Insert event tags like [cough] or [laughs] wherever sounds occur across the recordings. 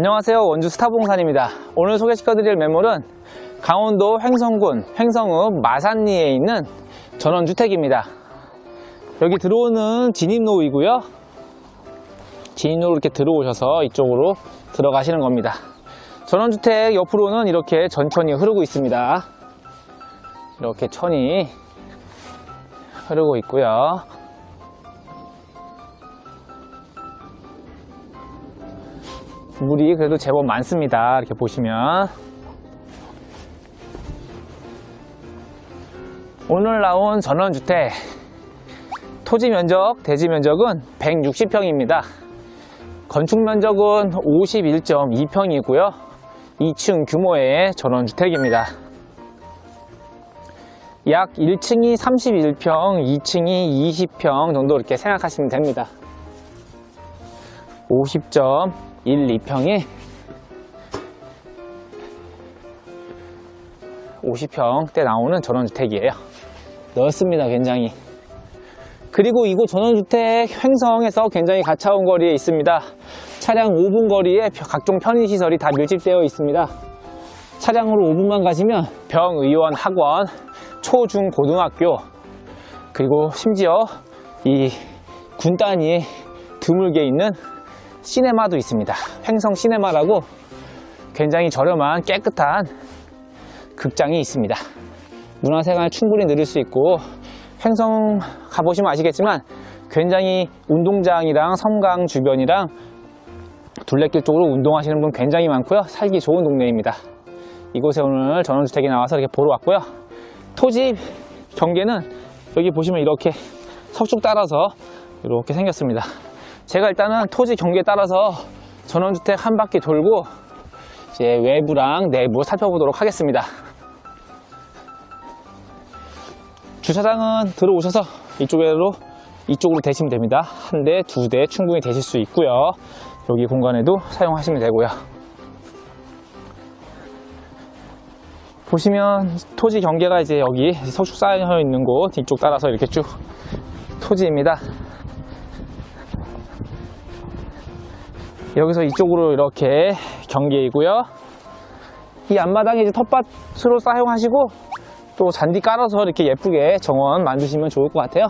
안녕하세요. 원주 스타봉산입니다. 오늘 소개시켜드릴 매물은 강원도 횡성군 횡성읍 마산리에 있는 전원주택입니다. 여기 들어오는 진입로이고요. 진입로로 이렇게 들어오셔서 이쪽으로 들어가시는 겁니다. 전원주택 옆으로는 이렇게 전천이 흐르고 있습니다. 이렇게 천이 흐르고 있고요. 물이 그래도 제법 많습니다. 이렇게 보시면. 오늘 나온 전원주택. 토지 면적, 대지 면적은 160평입니다. 건축 면적은 51.2평이고요. 2층 규모의 전원주택입니다. 약 1층이 31평, 2층이 20평 정도 이렇게 생각하시면 됩니다. 50.12평이 50평 대 나오는 전원주택이에요. 넓습니다, 굉장히. 그리고 이곳 전원주택 횡성에서 굉장히 가까운 거리에 있습니다. 차량 5분 거리에 각종 편의시설이 다 밀집되어 있습니다. 차량으로 5분만 가시면 병의원 학원, 초, 중, 고등학교, 그리고 심지어 이 군단이 드물게 있는 시네마도 있습니다. 횡성 시네마라고 굉장히 저렴한 깨끗한 극장이 있습니다. 문화생활 충분히 누릴 수 있고 횡성 가보시면 아시겠지만 굉장히 운동장이랑 섬강 주변이랑 둘레길 쪽으로 운동하시는 분 굉장히 많고요. 살기 좋은 동네입니다. 이곳에 오늘 전원주택이 나와서 이렇게 보러 왔고요. 토지 경계는 여기 보시면 이렇게 석축 따라서 이렇게 생겼습니다. 제가 일단은 토지 경계에 따라서 전원주택 한 바퀴 돌고 이제 외부랑 내부 살펴보도록 하겠습니다. 주차장은 들어오셔서 이쪽으로 이쪽으로 대시면 됩니다. 한 대, 두 대 충분히 대실 수 있고요. 여기 공간에도 사용하시면 되고요. 보시면 토지 경계가 이제 여기 석축 쌓여 있는 곳 이쪽 따라서 이렇게 쭉 토지입니다. 여기서 이쪽으로 이렇게 경계이고요. 이 앞마당에 이제 텃밭으로 사용하시고 또 잔디 깔아서 이렇게 예쁘게 정원 만드시면 좋을 것 같아요.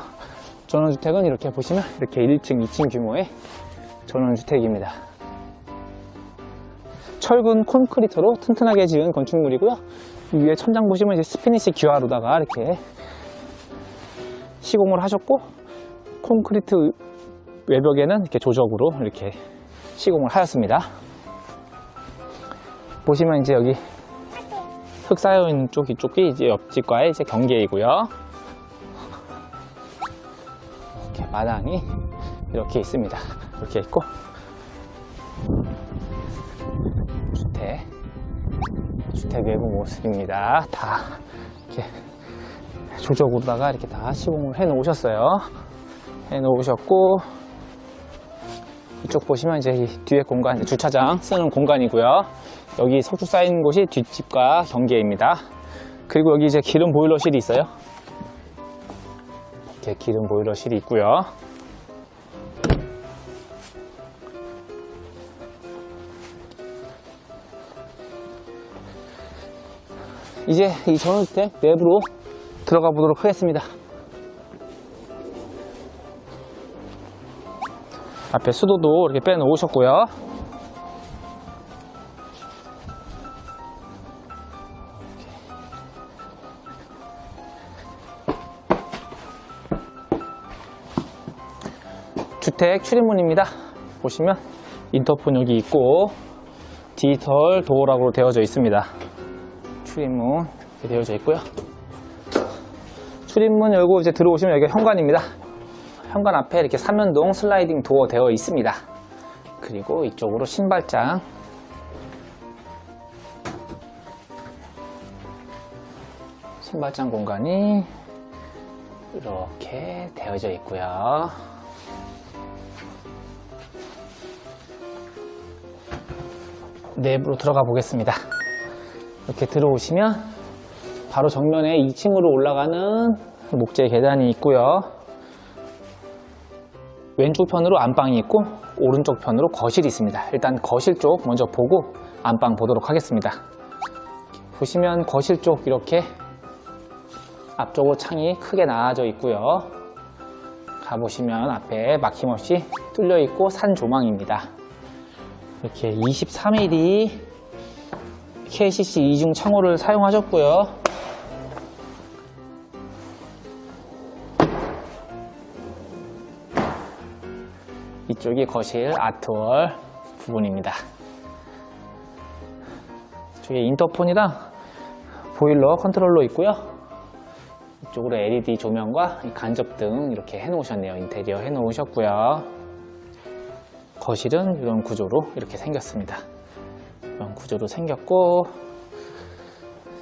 전원주택은 이렇게 보시면 이렇게 1층, 2층 규모의 전원주택입니다. 철근 콘크리트로 튼튼하게 지은 건축물이고요. 이 위에 천장 보시면 이제 스피니시 기와로다가 이렇게 시공을 하셨고 콘크리트 외벽에는 이렇게 조적으로 이렇게 시공을 하였습니다. 보시면 이제 여기 흙 쌓여 있는 쪽 이쪽이 이제 옆집과의 이제 경계이고요. 이렇게 마당이 이렇게 있습니다. 이렇게 있고 주택 주택 외부 모습입니다. 다 이렇게 조적으로다가 이렇게 다 시공을 해 놓으셨어요. 해 놓으셨고 이쪽 보시면 이제 이 뒤에 공간, 주차장 쓰는 공간이고요. 여기 석축 쌓인 곳이 뒷집과 경계입니다. 그리고 여기 이제 기름 보일러실이 있어요. 이렇게 기름 보일러실이 있고요. 이제 이 전원주택 내부로 들어가 보도록 하겠습니다. 앞에 수도도 이렇게 빼놓으셨고요. 주택 출입문입니다. 보시면 인터폰 여기 있고 디지털 도어락으로 되어져 있습니다. 출입문 되어져 있고요. 출입문 열고 이제 들어오시면 여기가 현관입니다. 현관 앞에 이렇게 삼연동 슬라이딩 도어 되어 있습니다. 그리고 이쪽으로 신발장 신발장 공간이 이렇게 되어져 있고요. 내부로 들어가 보겠습니다. 이렇게 들어오시면 바로 정면에 2층으로 올라가는 목재 계단이 있고요. 왼쪽 편으로 안방이 있고 오른쪽 편으로 거실이 있습니다. 일단 거실 쪽 먼저 보고 안방 보도록 하겠습니다. 보시면 거실 쪽 이렇게 앞쪽으로 창이 크게 나와져 있고요. 가보시면 앞에 막힘없이 뚫려 있고 산 조망입니다. 이렇게 23mm KCC 이중 창호를 사용하셨고요. 이쪽이 거실 아트월 부분입니다. 이쪽에 인터폰이랑 보일러 컨트롤러 있고요. 이쪽으로 LED 조명과 이 간접등 이렇게 해놓으셨네요. 인테리어 해놓으셨고요. 거실은 이런 구조로 이렇게 생겼습니다. 이런 구조로 생겼고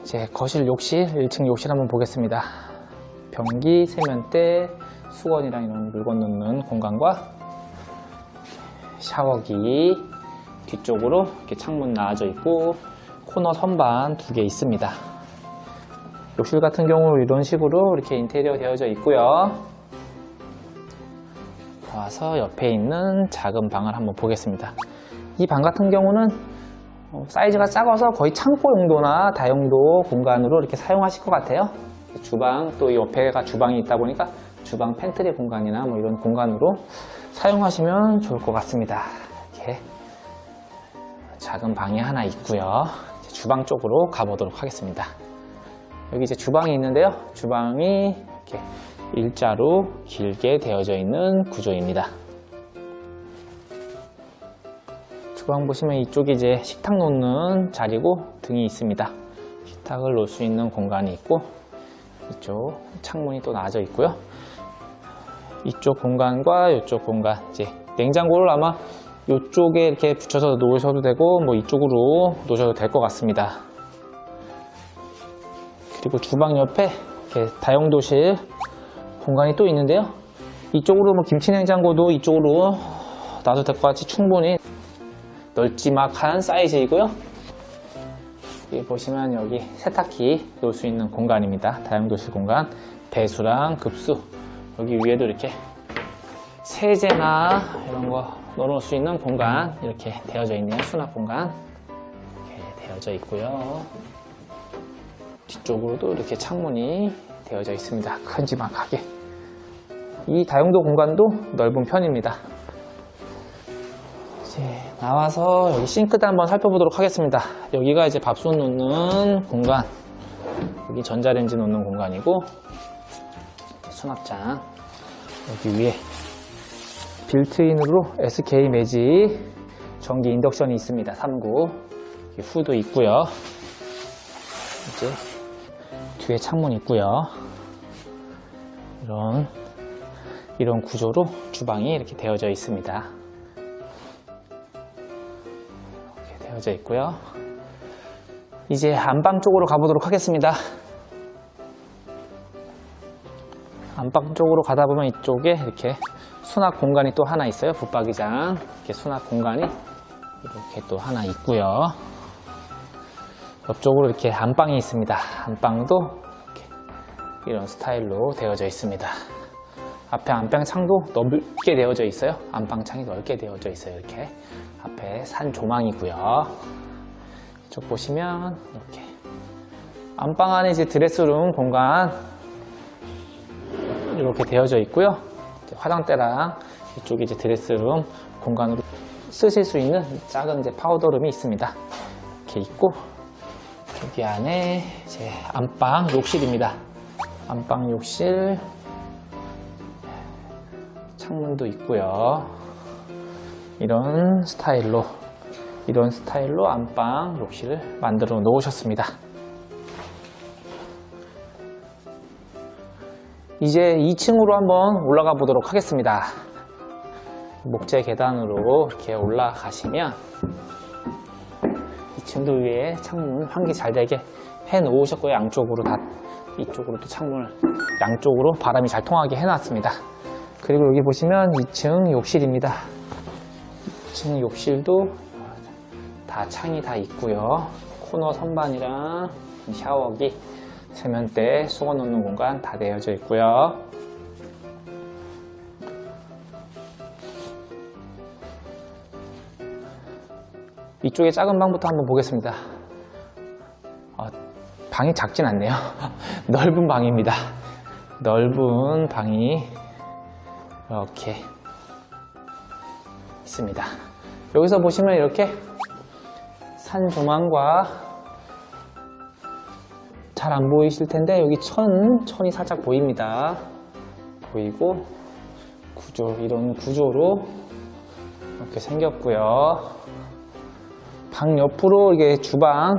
이제 거실 욕실 1층 욕실 한번 보겠습니다. 변기, 세면대, 수건이랑 이런 물건 넣는 공간과 샤워기 뒤쪽으로 이렇게 창문 나와져 있고 코너 선반 두 개 있습니다. 욕실 같은 경우 이런 식으로 이렇게 인테리어 되어져 있고요. 와서 옆에 있는 작은 방을 한번 보겠습니다. 이 방 같은 경우는 어, 사이즈가 작아서 거의 창고 용도나 다용도 공간으로 이렇게 사용하실 것 같아요. 주방 또이 옆에가 주방이 있다 보니까 주방 팬트리 공간이나 뭐 이런 공간으로 사용하시면 좋을 것 같습니다. 이렇게 작은 방이 하나 있고요. 주방 쪽으로 가보도록 하겠습니다. 여기 이제 주방이 있는데요. 주방이 이렇게 일자로 길게 되어져 있는 구조입니다. 주방 보시면 이쪽이 이제 식탁 놓는 자리고 등이 있습니다. 식탁을 놓을 수 있는 공간이 있고 이쪽 창문이 또 나와져 있고요. 이쪽 공간과 이쪽 공간 이제 냉장고를 아마 이쪽에 이렇게 붙여서 놓으셔도 되고 뭐 이쪽으로 놓으셔도 될 것 같습니다. 그리고 주방 옆에 이렇게 다용도실 공간이 또 있는데요. 이쪽으로 뭐 김치 냉장고도 이쪽으로 놔도 될 것 같이 충분히 널찍막한 사이즈이고요. 여기 보시면 여기 세탁기 놓을 수 있는 공간입니다. 다용도실 공간, 배수랑 급수 여기 위에도 이렇게 세제나 이런 거 넣어놓을 수 있는 공간 이렇게 되어져 있네요. 수납 공간 이렇게 되어져 있고요. 뒤쪽으로도 이렇게 창문이 되어져 있습니다. 큼지막하게. 이 다용도 공간도 넓은 편입니다. 이제 나와서 여기 싱크대 한번 살펴보도록 하겠습니다. 여기가 이제 밥솥 놓는 공간, 여기 전자레인지 놓는 공간이고 수납장 여기 위에 빌트인으로 SK 매직 전기 인덕션이 있습니다. 3구 여기 후도 있고요. 이제 뒤에 창문 있고요. 이런 이런 구조로 주방이 이렇게 되어져 있습니다. 이렇게 되어져 있고요. 이제 안방 쪽으로 가보도록 하겠습니다. 안방 쪽으로 가다 보면 이쪽에 이렇게 수납 공간이 또 하나 있어요. 붙박이장 이렇게 수납 공간이 이렇게 또 하나 있고요. 옆쪽으로 이렇게 안방이 있습니다. 안방도 이렇게 이런 스타일로 되어져 있습니다. 앞에 안방 창도 넓게 되어져 있어요. 안방 창이 넓게 되어져 있어요. 이렇게 앞에 산 조망이고요. 이쪽 보시면 이렇게 안방 안에 이제 드레스룸 공간 이렇게 되어져 있고요. 화장대랑 이쪽이 이제 드레스룸 공간으로 쓰실 수 있는 작은 이제 파우더룸이 있습니다. 이렇게 있고 여기 안에 이제 안방 욕실입니다. 안방 욕실 창문도 있고요. 이런 스타일로 이런 스타일로 안방 욕실을 만들어 놓으셨습니다. 이제 2층으로 한번 올라가 보도록 하겠습니다. 목재 계단으로 이렇게 올라가시면 2층도 위에 창문 환기 잘 되게 해 놓으셨고요. 양쪽으로 다 이쪽으로 또 창문을 양쪽으로 바람이 잘 통하게 해 놨습니다. 그리고 여기 보시면 2층 욕실입니다. 2층 욕실도 다 창이 다 있고요. 코너 선반이랑 샤워기 세면대, 수건 놓는 공간 다 내어져 있고요. 이쪽에 작은 방부터 한번 보겠습니다. 어, 방이 작진 않네요. [laughs] 넓은 방입니다. 넓은 방이 이렇게 있습니다. 여기서 보시면 이렇게 산 조망과 잘 안 보이실 텐데 여기 천, 천이 살짝 보입니다. 보이고 구조, 이런 구조로 이렇게 생겼고요. 방 옆으로 이게 주방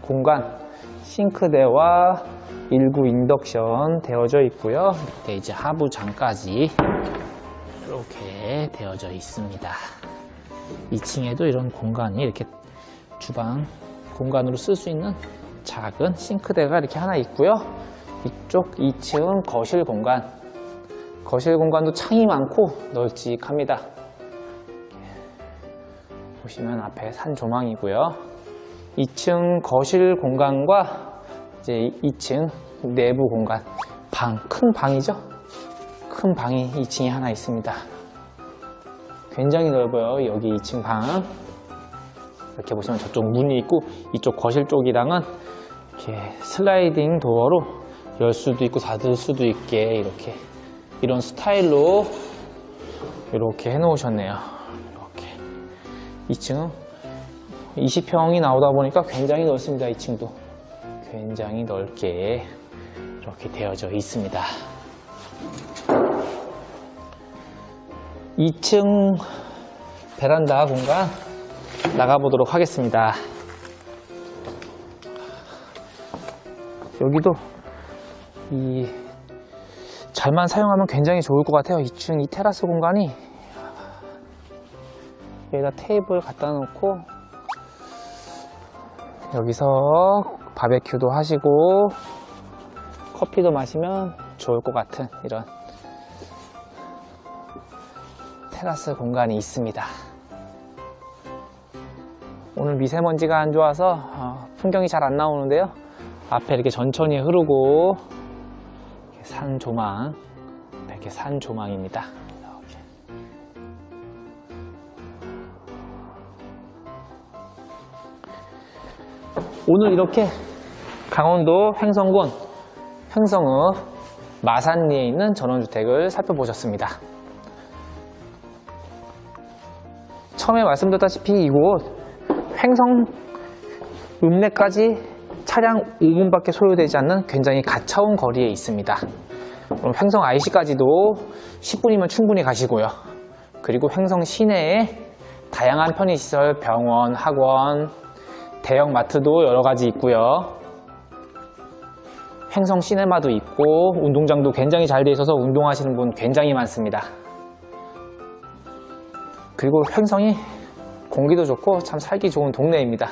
공간 싱크대와 일구 인덕션 되어져 있고요. 밑에 이제 하부장까지 이렇게 되어져 있습니다. 2층에도 이런 공간이 이렇게 주방 공간으로 쓸 수 있는 작은 싱크대가 이렇게 하나 있고요. 이쪽 2층 거실 공간. 거실 공간도 창이 많고 널찍합니다. 보시면 앞에 산 조망이고요. 2층 거실 공간과 이제 2층 내부 공간. 방, 큰 방이죠? 큰 방이 2층에 하나 있습니다. 굉장히 넓어요. 여기 2층 방. 이렇게 보시면 저쪽 문이 있고 이쪽 거실 쪽이랑은 이렇게 슬라이딩 도어로 열 수도 있고 닫을 수도 있게 이렇게 이런 스타일로 이렇게 해 놓으셨네요. 이렇게 2층은 20평이 나오다 보니까 굉장히 넓습니다. 2층도 굉장히 넓게 이렇게 되어져 있습니다. 2층 베란다 공간 나가보도록 하겠습니다. 여기도 이 잘만 사용하면 굉장히 좋을 것 같아요. 2층 이 테라스 공간이 여기다 테이블 갖다 놓고 여기서 바베큐도 하시고 커피도 마시면 좋을 것 같은 이런 테라스 공간이 있습니다. 오늘 미세먼지가 안 좋아서 어, 풍경이 잘 안 나오는데요. 앞에 이렇게 천천히 흐르고 산 조망, 이렇게 산 조망입니다. 이렇게. 오늘 이렇게 강원도 횡성군 횡성읍 마산리에 있는 전원주택을 살펴보셨습니다. 처음에 말씀드렸다시피 이곳 횡성 읍내까지 차량 5분밖에 소요되지 않는 굉장히 가까운 거리에 있습니다. 그럼 횡성 IC까지도 10분이면 충분히 가시고요. 그리고 횡성 시내에 다양한 편의시설, 병원, 학원, 대형 마트도 여러 가지 있고요. 횡성 시네마도 있고 운동장도 굉장히 잘 돼 있어서 운동하시는 분 굉장히 많습니다. 그리고 횡성이 공기도 좋고 참 살기 좋은 동네입니다.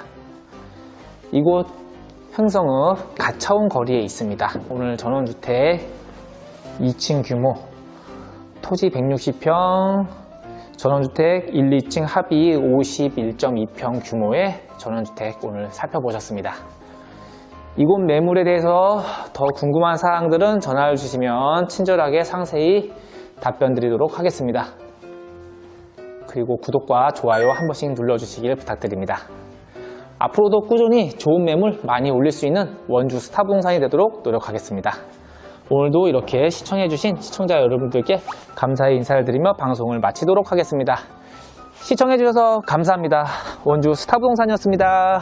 이곳 횡성읍 가차원 거리에 있습니다. 오늘 전원주택 2층 규모 토지 160평 전원주택 1, 2층 합이 51.2평 규모의 전원주택 오늘 살펴보셨습니다. 이곳 매물에 대해서 더 궁금한 사항들은 전화를 주시면 친절하게 상세히 답변 드리도록 하겠습니다. 그리고 구독과 좋아요 한 번씩 눌러주시길 부탁드립니다. 앞으로도 꾸준히 좋은 매물 많이 올릴 수 있는 원주 스타 부동산이 되도록 노력하겠습니다. 오늘도 이렇게 시청해주신 시청자 여러분들께 감사의 인사를 드리며 방송을 마치도록 하겠습니다. 시청해주셔서 감사합니다. 원주 스타 부동산이었습니다.